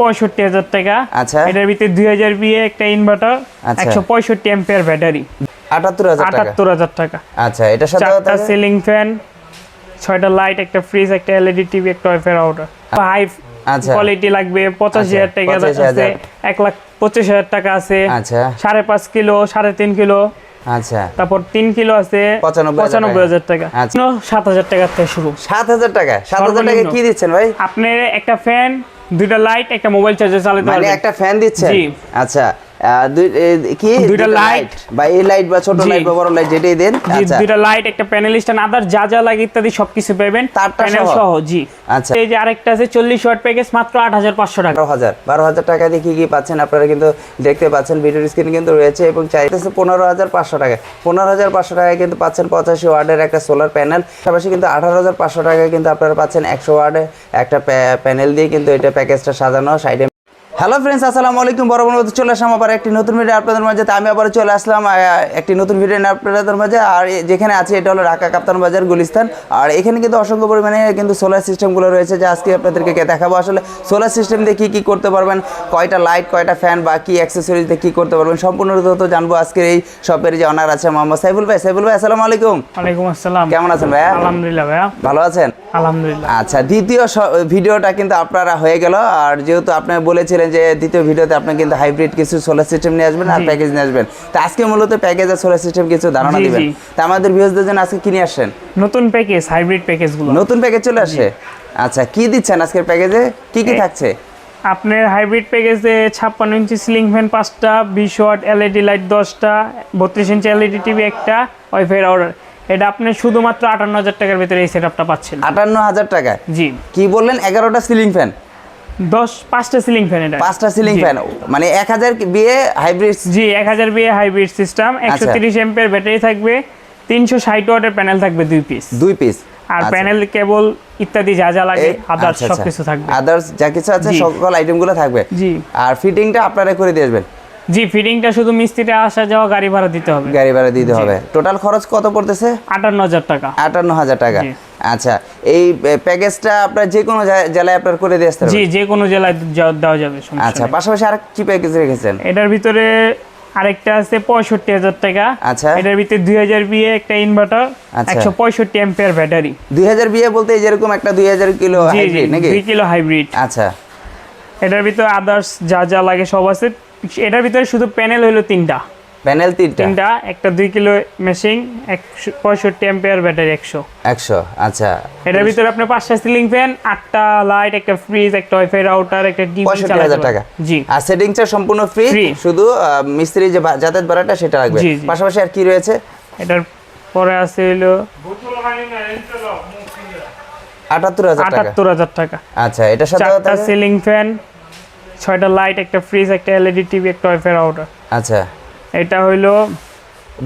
পঁয়ষট্টি হাজার টাকা। আচ্ছা। এটার ভিতরে দুই হাজার বিয়ে একটা ইনভার্টার আচ্ছা। একশো পঁয়ষট্টি এম্পিয়ার ব্যাটারি আটাত্তর হাজার আটাত্তর হাজার টাকা। আচ্ছা সাথে চারটা সিলিং ফ্যান ছয়টা লাইট একটা ফ্রিজ একটা এলইডি টিভি একটা ওয়াইফাই রাউটার হাই আচ্ছা। কোয়ালিটি লাগবে পঁচাশি হাজার টাকা আছে। এক লাখ পঁচিশ হাজার টাকা আছে। আচ্ছা। সাড়ে পাঁচ কিলো সাড়ে তিন কিলো। আচ্ছা। তারপর তিন কিলো আছে পঁচানব্বই হাজার টাকা। আচ্ছা। সাত হাজার টাকা থেকে শুরু। সাত হাজার টাকা? সাত হাজার টাকা কি দিচ্ছেন ভাই? আপনি একটা ফ্যান দুইটা লাইট একটা মোবাইল চার্জার চালাতে মানে পারবেন একটা ফ্যান দিচ্ছেন জি। আচ্ছা কি? দুইটা light। বা এই লাইট বা ছোট লাইট বা বড় লাইট যেটাই দেন আচ্ছা। দুইটা লাইট একটা প্যানেল স্ট্যান্ড আদার যা যা লাগে ইত্যাদি সবকিছু পাবেন। প্যানেল সহ? সহ জি। আচ্ছা। এই যে আরেকটা আছে চল্লিশ ওয়াট প্যাকেজ মাত্র আট হাজার পাঁচশো টাকা। দিয়ে কি কি পাচ্ছেন আপনারা কিন্তু দেখতে পাচ্ছেন ভিডিওর স্ক্রিন কিন্তু রয়েছে এবং চাইতেছে পনেরো হাজার পাঁচশো টাকা। পনেরো হাজার পাঁচশো টাকায় কিন্তু পাচ্ছেন পঁচাশি ওয়ার্ডের একটা সোলার প্যানেল পাশাপাশি কিন্তু আঠারো হাজার পাঁচশো টাকায় কিন্তু আপনারা পাচ্ছেন একশো ওয়ার্ডে একটা প্যানেল দিয়ে কিন্তু এটা প্যাকেজটা সাজানো সাইডে হ্যালো ফ্রেন্ডস আসসালামু আলাইকুম। বড় বড় চলে আসলাম আবার একটি নতুন ভিডিও আপনাদের মাঝে। তা আমি আবার চলে আসলাম একটি নতুন ভিডিও আপনাদের মাঝে। আর যেখানে আছে এটা হলো ঢাকা কাপ্তান বাজার গুলিস্তান। আর এখানে কিন্তু অসংখ্য পরিমাণে কিন্তু সোলার সিস্টেমগুলো রয়েছে যে আজকে আপনাদেরকে দেখাবো। আসলে সোলার সিস্টেম দিয়ে কী কী করতে পারবেন কয়টা লাইট কয়টা ফ্যান বা কী অ্যাক্সেসরিজ দিয়ে কী করতে পারবেন সম্পূর্ণ তথ্য জানব আজকের এই শপের যে অনার আছে মোহাম্মদ সাইফুল ভাই। সাইফুল ভাই আসসালামু আলাইকুম। ওয়ালাইকুম আসসালাম। কেমন আছেন ভাইয়া? আলহামদুলিল্লাহ ভাইয়া। ভালো আছেন? আলহামদুলিল্লাহ। আচ্ছা দ্বিতীয় ভিডিওটা কিন্তু আপনারা হয়ে গেল। আর যেহেতু আপনি বলেছিলেন যে দ্বিতীয় ভিডিওতে আপনি কিন্তু হাইব্রিড কিছু সোলার সিস্টেম নিয়ে আসবেন আর প্যাকেজ নিয়ে আসবেন। তা আজকে মূলত প্যাকেজ আর সোলার সিস্টেম কিছু ধারণা দিবেন। তা আমাদের ভিউজদের জন্য আজকে কিনে আসেন নতুন প্যাকেজ হাইব্রিড প্যাকেজগুলো। নতুন প্যাকেজ চলে আসে আচ্ছা কি দিচ্ছেন আজকের প্যাকেজে কি কি থাকছে? আপনার হাইব্রিড প্যাকেজে ছাপ্পান্ন ইঞ্চি সিলিং ফ্যান পাঁচটা বিশ ওয়াট এলইডি লাইট দশটা বত্রিশ ইঞ্চি এলইডি টিভি একটা ওয়াইফাই রাউটার এটা আপনি শুধুমাত্র আটান্ন হাজার টাকার ভিতরে এই সেটআপটা পাচ্ছেন। আটান্ন হাজার টাকা জি। কি বললেন? এগারোটা সিলিং ফ্যান দশ পাঁচটা সিলিং ফ্যান এটা। পাঁচটা সিলিং ফ্যান মানে এক হাজার বিয়ে হাইব্রিড জি এক হাজার বিয়ে হাইব্রিড সিস্টেম একশো আচ্ছা। তিরিশ এম্পের ব্যাটারি থাকবে তিনশো ষাট ওয়াটের প্যানেল থাকবে দুই পিস দুই পিস আর প্যানেল কেবল ইত্যাদি যা যা লাগে আদার্স আচ্ছা, সবকিছু থাকবে। আদার্স যা কিছু আছে। সকল আইটেমগুলো থাকবে। জি। আর ফিটিংটা আপনারা করে দিয়ে আসবেন। জি ফিটিংটা শুধু মিস্ত্রিতে আসা যাওয়া গাড়ি ভাড়া দিতে হবে। গাড়ি ভাড়া দিতে হবে। টোটাল খরচ কত পড়তেছে? আটান্ন হাজার টাকা। আটান্ন হাজার টাকা আচ্ছা এই প্যাকেজটা আপনার যে কোনো জেলায় আপনার করে দিয়ে আসতে জি যে কোনো জেলায় দেওয়া যাবে আচ্ছা পাশাপাশি আর কি প্যাকেজ রেখেছেন? এটার ভিতরে আরেকটা আছে পঁয়ষট্টি হাজার টাকা। আচ্ছা। এটার ভিতরে দুই হাজার বিয়ে একটা ইনভার্টার আচ্ছা। একশো পঁয়ষট্টি এম্পিয়ার ব্যাটারি দুই হাজার বিয়ে বলতে যেরকম একটা দুই হাজার কিলো হাইব্রিড নাকি? দুই কিলো হাইব্রিড আচ্ছা। এটার ভিতরে আদার্স যা যা লাগে সব আছে। এটার ভিতরে শুধু প্যানেল হলো তিনটা। প্যানেল তিনটা? তিনটা একটা দুই কিলো মেশিন একশো পঁয়ষট্টি এম্পিয়ার ব্যাটারি একশো। একশো আচ্ছা। এটার ভিতরে আপনার পাঁচটা সিলিং ফ্যান আটটা লাইট একটা ফ্রিজ একটা ওয়াইফাই রাউটার একটা টিভি পঁয়ষট্টি হাজার টাকা। জি। আর সেটিংসটা সম্পূর্ণ ফ্রি? শুধু মিস্ত্রি যে যাতায়াত ভাড়াটা সেটা লাগবে। পাশাপাশি আর কি রয়েছে? এটার পরে আছে হলো আটাত্তর হাজার টাকা। আটাত্তর হাজার টাকা। আচ্ছা এটার সাথে সিলিং ফ্যান ছয়টা লাইট একটা ফ্রিজ একটা এলইডি টিভি একটা ওয়াইফাই রাউটার আচ্ছা। এটা হইল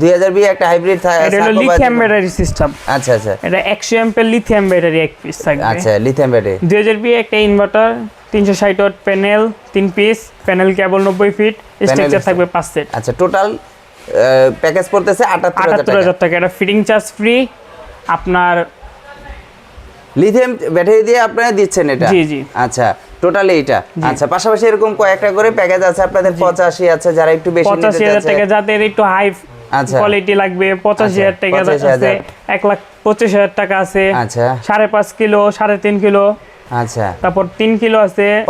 দুই হাজার বিয়ে একটা হাইব্রিড থাকে এটা হলো লিথিয়াম ব্যাটারি সিস্টেম আচ্ছা আচ্ছা। এটা একশো এম্পের লিথিয়াম ব্যাটারি এক পিস থাকবে। আচ্ছা লিথিয়াম ব্যাটারি দুই হাজার বি একটা ইনভার্টার তিনশো ষাট ওয়াট প্যানেল তিন পিস প্যানেল কেবল নব্বই ফিট স্ট্রাকচার থাকবে পাঁচ সেট আচ্ছা টোটাল প্যাকেজ পড়তেছে আটাত্তর হাজার আটাত্তর টাকা হাজার টাকা। এটা ফিটিং চার্জ ফ্রি আপনার লিথিয়াম ব্যাটারি দিয়ে আপনারা দিচ্ছেন এটা? জি, জি। আচ্ছা টোটালি এটা। আচ্ছা পাশাপাশি এরকম কয়েকটা করে প্যাকেজ আছে আপনাদের পঁচাশি আছে যারা একটু বেশি নিতে পঁচাশি হাজার। টাকা যাদের একটু হাই আচ্ছা। কোয়ালিটি লাগবে পঁচাশি হাজার টাকা আছে এক লাখ পঁচিশ হাজার টাকা আছে আচ্ছা। সাড়ে পাঁচ কিলো সাড়ে তিন কিলো আচ্ছা। তারপর কিলো আছে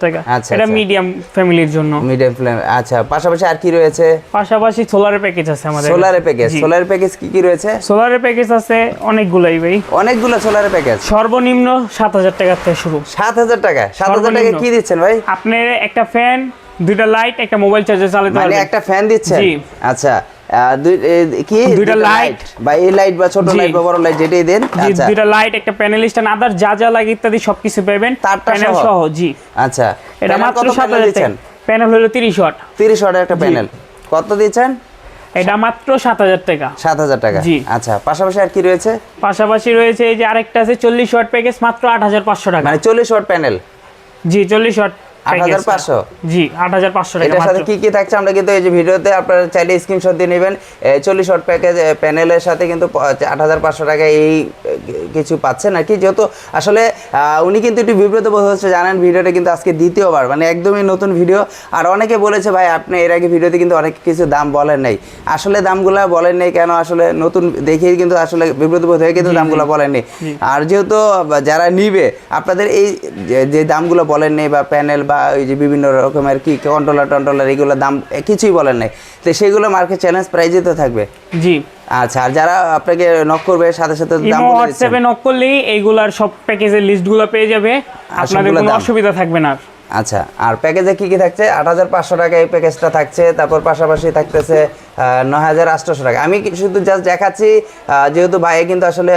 টাকা। আচ্ছা, এটা আচ্ছা। মিডিয়াম ফ্যামিলির জন্য। মিডিয়াম ফ্লেম আচ্ছা পাশাপাশি আর কি রয়েছে? পাশাপাশি প্যাকেজ আছে আমাদের সোলারের প্যাকেজ জি। সোলারের প্যাকেজ কি কি রয়েছে? সোলারের প্যাকেজ আছে অনেকগুলাই ভাই। অনেকগুলো সোলারের প্যাকেজ সর্বনিম্ন সাত হাজার টাকার থেকে শুরু। সাত হাজার টাকা। সাত হাজার টাকা কি দিচ্ছেন ভাই? আপনি একটা ফ্যান দুইটা লাইট একটা মোবাইল চার্জার চালাতে মানে একটা ফ্যান দিচ্ছেন? জি। আচ্ছা। কি? দুইটা light। বা এই লাইট বা ছোট লাইট বা বড় লাইট যেটাই দেন আচ্ছা। দুইটা লাইট একটা প্যানেল স্ট্যান্ড আদার যা যা লাগে ইত্যাদি সবকিছু পাবেন প্যানেল সহ? জি। আচ্ছা। এটা মাত্র দিচ্ছেন? প্যানেল হলো ওয়াট। ওয়াটের একটা প্যানেল কত দিচ্ছেন? এটা মাত্র সাত হাজার টাকা। সাত হাজার টাকা। জি। আচ্ছা পাশাপাশি আর কি রয়েছে? পাশাপাশি রয়েছে এই যে আরেকটা আছে চল্লিশ ওয়াট প্যাকেজ মাত্র আট হাজার পাঁচশো টাকা। মানে চল্লিশ ওয়াট প্যানেল জি চল্লিশ ওয়াট জি এটার সাথে কি কি থাকছে আমরা কিন্তু এই যে ভিডিওতে আপনারা চাইলে স্ক্রিনশট দিয়ে নেবেন। চল্লিশ শট প্যাকেজ প্যানেলের সাথে কিন্তু আট হাজার পাঁচশো টাকা এই কিছু পাচ্ছেন আর কি। যেহেতু আসলে উনি কিন্তু একটু বিব্রত বোধ হচ্ছে জানেন ভিডিওটা কিন্তু আজকে দ্বিতীয়বার। মানে একদমই নতুন ভিডিও আর অনেকে বলেছে ভাই আপনি এর আগে ভিডিওতে কিন্তু অনেক কিছু দাম বলেন নাই। আসলে দামগুলা বলেন নাই কেন? আসলে নতুন দেখেই কিন্তু আসলে বিব্রত বোধ হয়ে কিন্তু দামগুলো বলেননি আর যেহেতু যারা নিবে আপনাদের এই যে- যে দামগুলো বলেন নেই বা প্যানেল বা ওই যে বিভিন্ন রকমের কি কন্ট্রোলার টন্ট্রোলার এগুলো দাম কিছুই বলেন নাই। তো সেগুলো মার্কেট চ্যালেঞ্জ প্রাইজে তো থাকবে। জি। আচ্ছা আর যারা আপনাকে নক করবে সাথে সাথে দাম বলে। হোয়াটসঅ্যাপে নক করলেই এইগুলার সব প্যাকেজের লিস্টগুলো পেয়ে যাবে। আপনাদের কোনো অসুবিধা থাকবে না আচ্ছা আর প্যাকেজে কি কি থাকছে? আট হাজার পাঁচশো টাকা এই প্যাকেজটা থাকছে তারপর পাশাপাশি থাকতেছে নয় হাজার আটশোশো টাকা। আমি শুধু জাস্ট দেখাচ্ছি যেহেতু ভাইয়ে কিন্তু আসলে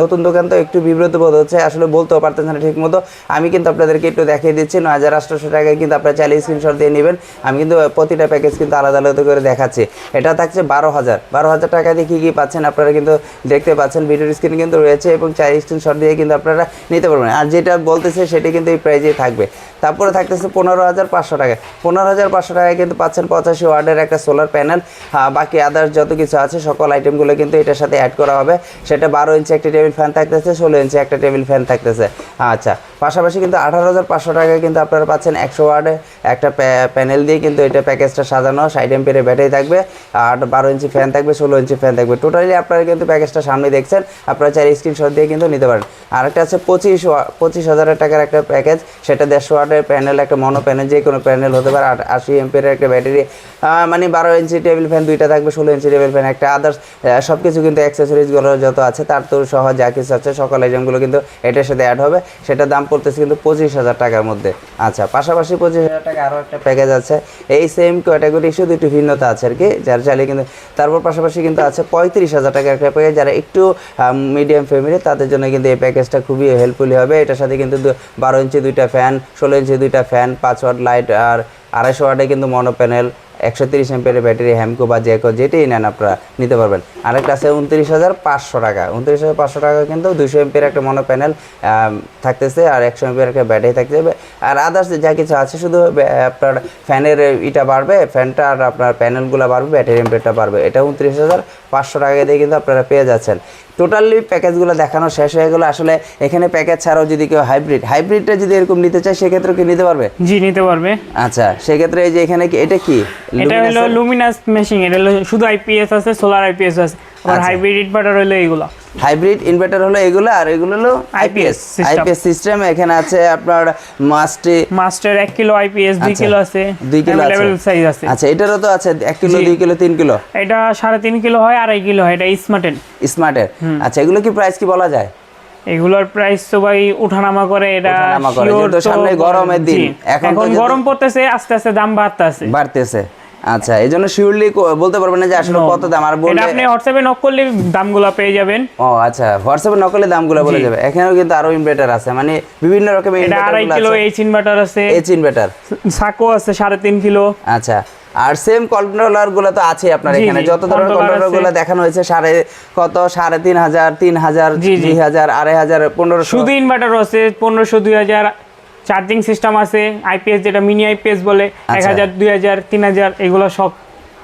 নতুন দোকান তো একটু বিব্রত বোধ হচ্ছে, আসলে বলতেও পারতেছে না ঠিক মতো আমি কিন্তু আপনাদেরকে একটু দেখিয়ে দিচ্ছি, নয় হাজার আটশোশো টাকায় কিন্তু আপনারা চাইলে স্ক্রিনশট দিয়ে নেবেন। আমি কিন্তু প্রতিটা প্যাকেজ কিন্তু আলাদা আলাদা করে দেখাচ্ছি। এটা থাকছে বারো হাজার। বারো হাজার টাকা দিয়ে কী কী পাচ্ছেন আপনারা কিন্তু দেখতে পাচ্ছেন। ভিডিওর স্ক্রিন কিন্তু রয়েছে এবং চাই স্ক্রিনশট দিয়ে কিন্তু আপনারা নিতে পারবেন। আর যেটা বলতেছে সেটা কিন্তু এই প্রাইজেই থাকবে। তারপরে থাকতেছে পনেরো হাজার পাঁচশো টাকা। পনেরো হাজার পাঁচশো টাকায় কিন্তু পাচ্ছেন পঁচাশি ওয়ার্ডের একটা সোলার প্যানেল বাকি আদার্স যত কিছু আছে, সকল আইটেমগুলো কিন্তু এটার সাথে অ্যাড করা হবে। সেটা বারো ইঞ্চি একটা টেবিল ফ্যান থাকতেছে, ষোলো ইঞ্চি একটা টেবিল ফ্যান থাকতেছে। আচ্ছা পাশাপাশি কিন্তু আঠারো হাজার পাঁচশো টাকায় কিন্তু আপনারা পাচ্ছেন একশো ওয়ার্ডে একটা প্যানেল দিয়ে কিন্তু এটা প্যাকেজটা সাজানো। সাইড এম্পের ব্যাটারি থাকবে আর বারো ইঞ্চি ফ্যান থাকবে, ষোলো ইঞ্চি ফ্যান থাকবে। টোটালি আপনারা কিন্তু প্যাকেজটা সামনে দেখছেন, আপনারা চাই স্ক্রিনশট দিয়ে কিন্তু নিতে পারেন। আর একটা আছে পঁচিশ পঁচিশ হাজার টাকার একটা প্যাকেজ, সেটা দেড়শো ওয়ার্ডের প্যানেল, একটা মনো প্যানেল যে কোনো প্যানেল হতে পারে আশি এম্পের একটা ব্যাটারি। মানে বারো ইঞ্চি টেবিল ফ্যান দুইটা থাকবে, ষোলো ইঞ্চি টেবিল ফ্যান একটা আদার্স সব কিছু কিন্তু অ্যাক্সেসরিজগুলো যত আছে, তার তো সহ যা কিছু আছে, সকল আইটেমগুলো কিন্তু এটার সাথে অ্যাড হবে। সেটার দাম পড়তেছে কিন্তু পঁচিশ হাজার টাকার মধ্যে। আচ্ছা পাশাপাশি পঁচিশ হাজার টাকা আরও একটা প্যাকেজ আছে। এই সেম ক্যাটাগরি শুধু একটু ভিন্নতা আছে আর কি, যার চাইলে কিন্তু তারপর পাশাপাশি কিন্তু আছে পঁয়ত্রিশ হাজার টাকার একটা প্যাকেজ যারা একটু মিডিয়াম ফ্যামিলি তাদের জন্য কিন্তু এই প্যাকেজটা খুবই হেল্পফুলি হবে। এটার সাথে কিন্তু বারো ইঞ্চি দুইটা ফ্যান ষোলো ইঞ্চি দুইটা ফ্যান পাঁচ ওয়াট লাইট আর আড়াইশো ওয়াটে কিন্তু মনো প্যানেল একশো তিরিশ এম্পের ব্যাটারি হ্যামকো বা জেকো যেটাই নেন আপনারা নিতে পারবেন। আরেকটা আছে উনত্রিশ হাজার পাঁচশো টাকা। উনত্রিশ হাজার পাঁচশো টাকা কিন্তু দুশো এম্পের একটা মনো প্যানেল থাকতেছে আর একশো এম্পের একটা ব্যাটারি থাকতে হবে। আর আদার্স যা কিছু আছে, শুধু আপনার ফ্যানের ইটা বাড়বে, ফ্যানটা আর আপনার প্যানেলগুলো বাড়বে, ব্যাটারি এম্পেরটা বাড়বে। এটা উনত্রিশ হাজার পাঁচশো টাকা দিয়ে কিন্তু আপনারা পেয়ে যাচ্ছেন। টোটালি প্যাকেজগুলো দেখানো শেষ হয়ে গেলো। আসলে এখানে প্যাকেজ ছাড়াও যদি কেউ হাইব্রিড হাইব্রিডটা যদি এরকম নিতে চায় সেক্ষেত্রে কি নিতে পারবে? জি নিতে পারবে। আচ্ছা সেক্ষেত্রে এই যে এখানে কি এটা কি? এটা হলো লুমিনাস মেশিন এটা হলো শুধু আইপিএস আছে সোলার আইপিএস আছে। আচ্ছা। হাইব্রিড ইনভার্টার হলো এইগুলো। হাইব্রিড ইনভার্টার হলো এগুলো আর এগুলো হলো আইপিএস আইপিএস সিস্টেম এখানে আছে আপনার মাস্টে মাস্টার এক কিলো আইপিএস আচ্ছা, কিলো আছে। দুই কিলো আছে। লেভেল সাইজ আছে। আচ্ছা এটারও তো আছে এক কিলো জি। দুই কিলো তিন কিলো। এটা সাড়ে তিন কিলো হয় আড়াই কিলো হয় এটা স্মার্টেন স্মার্টের আচ্ছা এগুলো কি প্রাইস কি বলা যায়? এগুলোর প্রাইস তো ভাই উঠানামা করে এটা সামনে গরমের দিন। এখন গরম পড়তেছে আস্তে আস্তে দাম বাড়তেছে। বাড়তেছে। আচ্ছা এই জন্য শিওরলি বলতে পারবেন না যে আসলে কত দাম আর বললে আপনি হোয়াটসঅ্যাপে নক করলে দামগুলো পেয়ে যাবেন। ও আচ্ছা হোয়াটসঅ্যাপে নকলে দামগুলো বলে যাবে। এখানেও কিন্তু আরও ইনভার্টার আছে মানে বিভিন্ন রকমের ইনভার্টার এটা আড়াই কিলো এইচ ইনভার্টার আছে। এইচ ইনভার্টার সাকো আছে সাড়ে তিন কিলো। আচ্ছা আর সেম কন্ট্রোলারগুলো তো আছে আপনার এখানে। যত ধরনের কন্ট্রোলারগুলো দেখানো হয়েছে সাড়ে কত? সাড়ে তিন হাজার তিন হাজার। দুই হাজার আড়াই হাজার পনেরোশো। শুধু ইনভার্টার আছে পনেরোশো দুই হাজার চার্জিং সিস্টেম আছে আইপিএস যেটা মিনি আইপিএস বলে এক আচ্ছা। হাজার দুই হাজার তিন হাজার এগুলো সব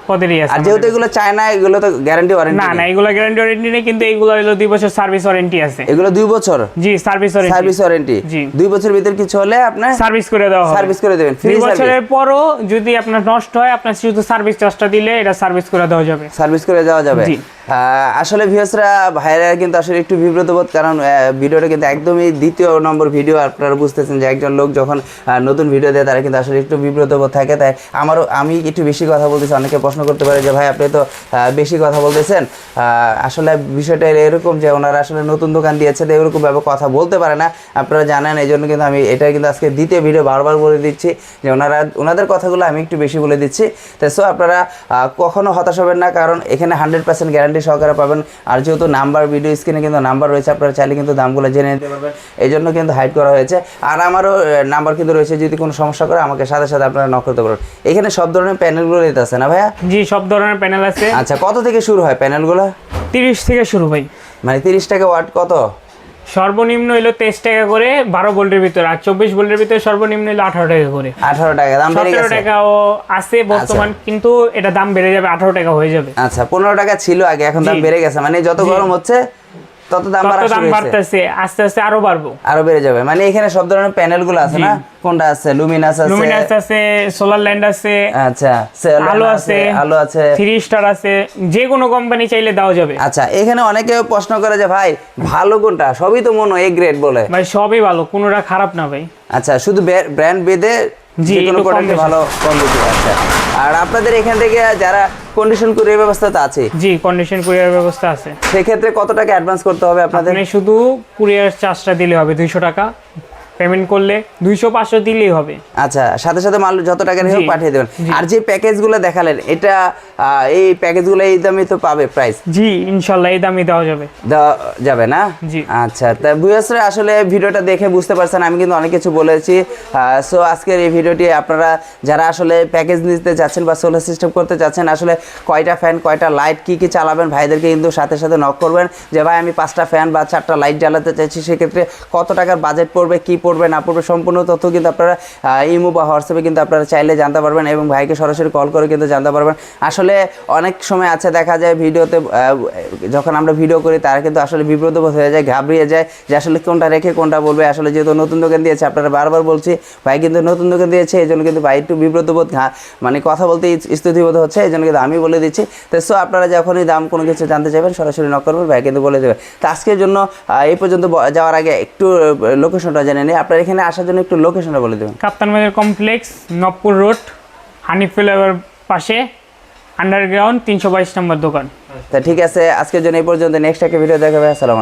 পদেরই আছে আর যেহেতু এগুলো চায় না এগুলো তো গ্যারান্টি ওয়ারেন্টি না না এগুলো গ্যারান্টি ওয়ারেন্টি নেই কিন্তু এইগুলো হলো দুই বছর সার্ভিস ওয়ারেন্টি আছে। এগুলো দুই বছর? জি সার্ভিস ওয়ারেন্টি সার্ভিস ওয়ারেন্টি জি। দুই বছর ভিতর কিছু হলে আপনার সার্ভিস করে দেওয়া হবে। সার্ভিস করে দেবেন ফ্রি দুই বছরের পরও যদি আপনার নষ্ট হয় আপনার শুধু সার্ভিস চার্জটা দিলে এটা সার্ভিস করে দেওয়া যাবে। সার্ভিস করে দেওয়া যাবে। জি। আসলে ভিউসরা ভাইরা কিন্তু আসলে একটু বিব্রতবোধ কারণ ভিডিওটা কিন্তু একদমই দ্বিতীয় নম্বর ভিডিও, আপনারা বুঝতেছেন যে একজন লোক যখন নতুন ভিডিও দেয়, তারা কিন্তু আসলে একটু বিব্রতবোধ থাকে। তাই আমারও, আমি একটু বেশি কথা বলতেছি, অনেকে প্রশ্ন করতে পারে যে, ভাই, আপনি তো বেশি কথা বলতেছেন? আসলে বিষয়টা এরকম যে, ওনারা আসলে নতুন দোকান দিয়েছে তো এরকম ভাবে কথা বলতে পারে না। আপনারা জানেন, এই জন্য কিন্তু আমি এটা কিন্তু আজকে দ্বিতীয় ভিডিও বারবার বলে দিচ্ছি, যে ওনারা, ওনাদের কথাগুলো আমি একটু বেশি বলে দিচ্ছি। তাই সো আপনারা কখনো হতাশ হবেন না, কারণ এখানে হান্ড্রেড পার্সেন্ট গ্যারান্টি সহকারে পাবেন। আর যেহেতু নাম্বার ভিডিও স্ক্রিনে কিন্তু নাম্বার রয়েছে আপনারা চাইলে কিন্তু দামগুলো জেনে নিতে পারবেন। এই জন্য কিন্তু হাইড করা হয়েছে। আর আমারও নাম্বার কিন্তু রয়েছে যদি কোনো সমস্যা করে আমাকে সাথে সাথে আপনারা নক করতে পারবেন। এখানে সব ধরনের প্যানেলগুলো দিতে আছে না ভাইয়া? জি সব ধরনের প্যানেল আছে। আচ্ছা কত থেকে শুরু হয় প্যানেলগুলো তিরিশ থেকে শুরু ভাই। মানে তিরিশ টাকা ওয়াট কত? সর্বনিম্ন হইল তেইশ টাকা করে বারো ভোল্টের ভিতরে আর চব্বিশ ভোল্টের ভিতরে সর্বনিম্ন হইল আঠারো টাকা করে। আঠারো টাকা দাম সতেরো ও টাকাও আছে বর্তমান কিন্তু এটা দাম বেড়ে যাবে আঠারো টাকা হয়ে যাবে। আচ্ছা পনেরো টাকা ছিল আগে এখন দাম বেড়ে গেছে। মানে যত গরম হচ্ছে তত দাম বাড়তেছে আস্তে আস্তে আরও বাড়বো। আরও বেড়ে যাবে। মানে এখানে সব ধরনের প্যানেলগুলো আছে না? কোনটা আছে? লুমিনাস আছে। লুমিনাস আছে সোলার ল্যান্ড আছে আচ্ছা আলো আছে আলো আছে। থ্রি স্টার আছে যে কোনো কোম্পানি চাইলে দেওয়া যাবে। আচ্ছা এখানে অনেকে প্রশ্ন করে যে ভাই ভালো কোনটা? সবই তো মনে এ গ্রেড বলে। ভাই সবই ভালো কোনোটা খারাপ না ভাই। আচ্ছা শুধু ব্র্যান্ড বেদে জি, কোনো প্রোডাক্টে ভালো কম বেশি আচ্ছা। আর আপনাদের এখান থেকে যারা কন্ডিশন কুরিয়ার ব্যবস্থা তো আছে জি কন্ডিশন কুরিয়ার ব্যবস্থা আছে। সেক্ষেত্রে কত টাকা অ্যাডভান্স করতে হবে আপনাদের? শুধু কুরিয়ার চার্জটা দিলে হবে দুইশো টাকা। পেমেন্ট করলে দুইশো পাঁচশো দিলেই হবে। আচ্ছা সাথে সাথে মাল যত টাকার হোক পাঠিয়ে দেবেন। আর যে প্যাকেজগুলো দেখালেন এটা এই প্যাকেজগুলো এই দামে তো পাবে প্রাইস জি ইনশাল্লাহ এই দামে দেওয়া যাবে। দেওয়া যাবে না? জি। আচ্ছা তা ভুয়াসরা আসলে ভিডিওটা দেখে বুঝতে পারছেন আমি কিন্তু অনেক কিছু বলেছি। সো আজকের এই ভিডিওটি আপনারা যারা আসলে প্যাকেজ নিতে যাচ্ছেন বা সোলার সিস্টেম করতে যাচ্ছেন আসলে কয়টা ফ্যান কয়টা লাইট কি কি চালাবেন ভাইদেরকে কিন্তু সাথে সাথে নক করবেন যে ভাই আমি পাঁচটা ফ্যান বা চারটা লাইট জ্বালাতে চাইছি সেক্ষেত্রে কত টাকার বাজেট পড়বে কি পড়বে না পড়বে সম্পূর্ণ তথ্য কিন্তু আপনারা ইমো বা হোয়াটসঅ্যাপে কিন্তু আপনারা চাইলে জানতে পারবেন এবং ভাইকে সরাসরি কল করে কিন্তু জানতে পারবেন। আসলে অনেক সময় আছে, দেখা যায় ভিডিওতে যখন আমরা ভিডিও করি, তারা কিন্তু আসলে বিব্রতবোধ হয়ে যায়, ঘাবড়িয়ে যায় যে আসলে কোনটা রেখে কোনটা বলবে। আসলে যেহেতু নতুন দোকান দিয়েছে, আপনারা বারবার বলছি, ভাই কিন্তু নতুন দোকান দিয়েছে, এই জন্য কিন্তু ভাই একটু বিব্রতবোধ ঘা- মানে কথা বলতে স্তুতিবোধ হচ্ছে, এই জন্য কিন্তু আমি বলে দিচ্ছি। তো সো আপনারা যখনই দাম কোনো কিছু জানতে চাইবেন, সরাসরি নক করবেন, ভাই কিন্তু বলে দেবে। তো আজকের জন্য এই পর্যন্ত যাওয়ার আগে একটু লোকেশনটা জেনে নিই। আপনার এখানে আসার জন্য একটু লোকেশনটা বলে দেবেন। Kaptan Bazar complex Nawabpur road honey flavour পাশে আন্ডারগ্রাউন্ড তিনশো বাইশ নম্বর দোকান। তা ঠিক আছে আজকের জন্য এই পর্যন্ত। নেক্সট একটা ভিডিও দেখাবে। আসসালাম